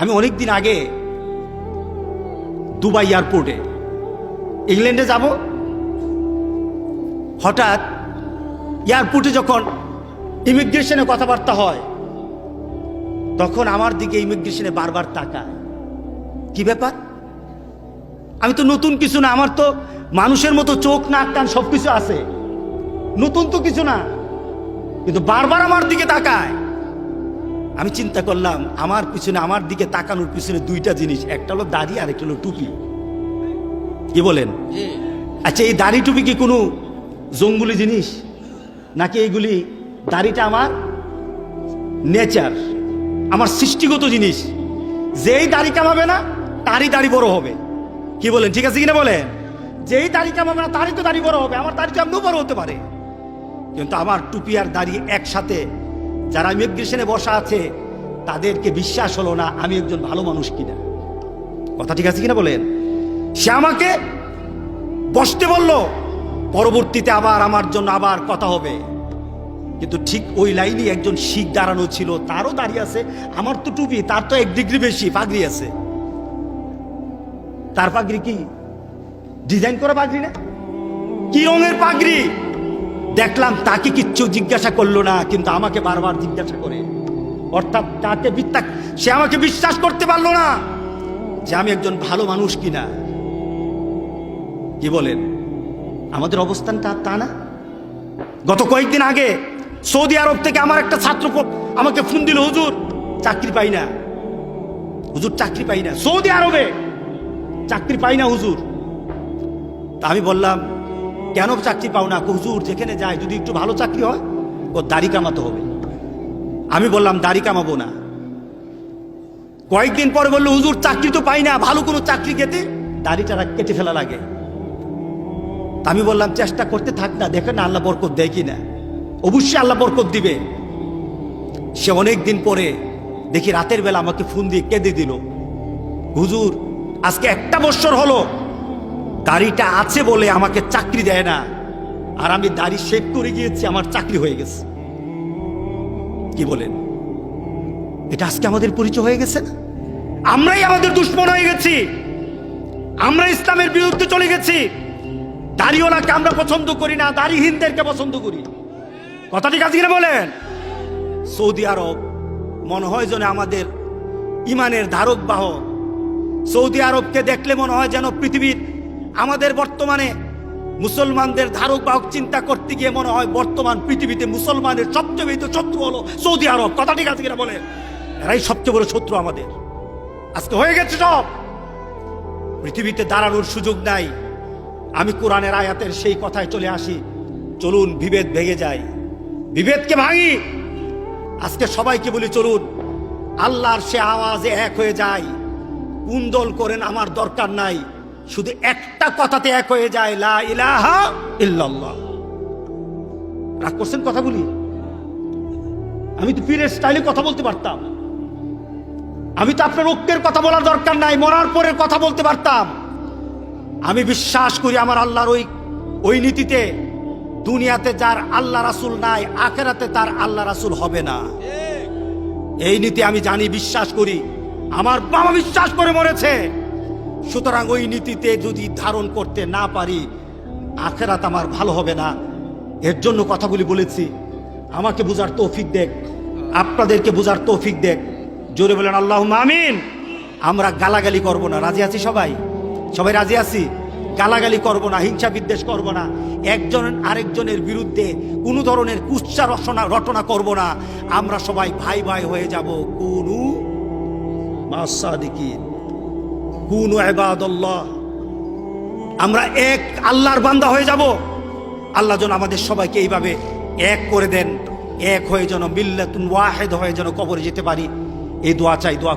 আমি অনেক দিন আগে দুবাই এয়ারপোর্টে ইংল্যান্ডে যাব। হঠাৎ এয়ারপোর্টে যখন ইমিগ্রেশনে কথাবার্তা হয়, তখন আমার দিকে ইমিগ্রেশনে বারবার তাকায়। কি ব্যাপার? আমি তো নতুন কিছু না, আমার তো মানুষের মতো চোখ, নাক, কান সব কিছু আছে। নতুন তো কিছু না, কিন্তু বারবার আমার দিকে তাকায়। আমি চিন্তা করলাম আমার পিছনে আমার দিকে তাকানোর পিছনে দুইটা জিনিস একটা হলো দাড়ি আর একটা হলো টুপি। কি বলেন? আচ্ছা এই দাড়ি টুপি কি কোনো জঙ্গুলি জিনিস? নাকি এইগুলি দাড়িটা আমার নেচার আমার সৃষ্টিগত জিনিস? যেই দাড়ি কামাবে না তারই দাড়ি বড় হবে। কি বলেন ঠিক আছে কিনা বলেন? যেই দাড়ি কামাবে না তারই তো দাড়ি বড় হবে আমার দাড়ি তো এমনিও বড় হতে পারে। কিন্তু আমার টুপি আর দাড়ি একসাথে যারা ইমিগ্রেশনে বসা আছে, তাদেরকে বিশ্বাস হলো না আমি একজন ভালো মানুষ কিনা। কথা ঠিক আছে কিনা বলেন? সে আমাকে বসতে বলল, পরবর্তীতে আবার আমার জন্য আবার কথা হবে। কিন্তু ঠিক ওই লাইনে একজন শিখ দাঁড়ানো ছিল, তারও দাঁড়িয়ে আছে। আমার তো টুপি, তার তো এক ডিগ্রি বেশি, পাগড়ি আছে। তার পাগড়ি কি? ডিজাইন করা পাগড়ি না? কি রঙের পাগড়ি? দেখলাম তাকে কিচ্ছু জিজ্ঞাসা করল না, কিন্তু আমাকে বারবার জিজ্ঞাসা করে। অর্থাৎ তাকে সে আমাকে বিশ্বাস করতে পারল না যে আমি একজন ভালো মানুষ কিনা। কি বলেন? আমাদের অবস্থানটা তা না? গত কয়েকদিন আগে সৌদি আরব থেকে আমার একটা ছাত্র আমাকে ফোন দিল, হুজুর, চাকরি পাই না। হুজুর, চাকরি পাই না। সৌদি আরবে? চাকরি পাই না, হুজুর। তা আমি বললাম কেন চাকরি পাও না? হুজুর, যেখানে যায় যদি একটু ভালো চাকরি হয়, ও দাড়ি কামাতে হবে। আমি বললাম, দাড়ি কামাবো না। কয়েকদিন পরে বলল, হুজুর, চাকরি তো পাই না, ভালো কোনো চাকরি খেতে? দাড়িটা কেটে ফেলা লাগে। আমি বললাম, চেষ্টা করতে থাক না, দেখে না আল্লাহ বরকত দেয় কি না অবশ্যই আল্লাহ বরকত দিবে। সে অনেক দিন পরে দেখি রাতের বেলা আমাকে ফোন দিয়ে কেঁদে দিল। হুজুর, আজকে একটা বছর হলো দাড়িটা আছে বলে আমাকে চাকরি দেয় না। আর আমি দাড়ি শেভ করে গিয়েছি, আমার চাকরি হয়ে গেছে। কি বলেন? এটা আজকে আমাদের পরিচয় হয়ে গেছে না? আমরাই আমাদের দুশ্মন হয়ে গেছি। আমরা ইসলামের বিরুদ্ধে চলে গেছি। দাড়িওয়ালাকে আমরা পছন্দ করি না, দাড়িহীনদেরকে পছন্দ করি। কথা ঠিক আছে কিনা বলেন? সৌদি আরব মনে হয় যেন আমাদের ইমানের ধারক বাহক। সৌদি আরবকে দেখলে মনে হয় যেন পৃথিবীর আমাদের বর্তমানে মুসলমানদের ধারক বাহক চিন্তা করতে গিয়ে মনে হয় বর্তমান পৃথিবীতে মুসলমানের সবচেয়ে বেশি শত্রু হলো সৌদি আরব। কথা ঠিক আছে কিনা বলেন এরাই সবচেয়ে বড় শত্রু আমাদের। আজকে হয়ে গেছে সব। পৃথিবীতে দাঁড়ানোর সুযোগ নাই। আমি কোরআনের আয়াতের সেই কথায় চলে আসি। চলুন বিভেদ ভেঙে যাই। বিভেদকে ভাঙি। আজকে সবাইকে বলি, চলুন। আল্লাহর সে আওয়াজে এক হয়ে যায় কুন্দল করেন আমার দরকার নাই। শুধু একটা কথাতে এক হয়ে যায়, লা ইলাহা ইল্লাল্লাহ। রাগ করছেন কথাগুলি আমি তো পীরের স্টাইলে কথা বলতে পারতাম। আমি তো আপনার ঐক্যের কথা বলার দরকার নাই, মরার পরের কথা বলতে পারতাম। আমি বিশ্বাস করি আমার আল্লাহর ওই ওই নীতিতে দুনিয়াতে যার আল্লাহ রাসুল নাই, আখেরাতে তার আল্লাহ রাসুল হবে না। এই নীতি আমি জানি, বিশ্বাস করি। আমার বাবা বিশ্বাস করে মরেছে। সুতরাং ওই নীতিতে যদি ধারণ করতে না পারি, আখেরাত আমার ভালো হবে না। এর জন্য কথাগুলি বলেছি। আমাকে বুঝার তৌফিক দেখ। আপনাদেরকে বুঝার তৌফিক দেখ। জোরে বলেন আল্লাহ আমিন। আমরা গালাগালি করব না। রাজি আছি সবাই? সবাই রাজি আছি? গালাগালি করব না, হিংসা বিদ্বেষ করব না। একজন আরেকজনের বিরুদ্ধে কোনো ধরনের কুচ্চা রচনা, রটনা করব না। আমরা সবাই ভাই ভাই হয়ে যাব। কুনু মাসাদিকিন। কুনু আমরা এক আল্লাহর বান্দা হয়ে যাব। আল্লাহ যেন আমাদের সবাইকে এইভাবে এক করে দেন, এক হয়ে যেন মিল্লাতুন ওয়াহেদ হয়ে যেন কবরে যেতে পারি। এই দোয়া চাই, দোয়া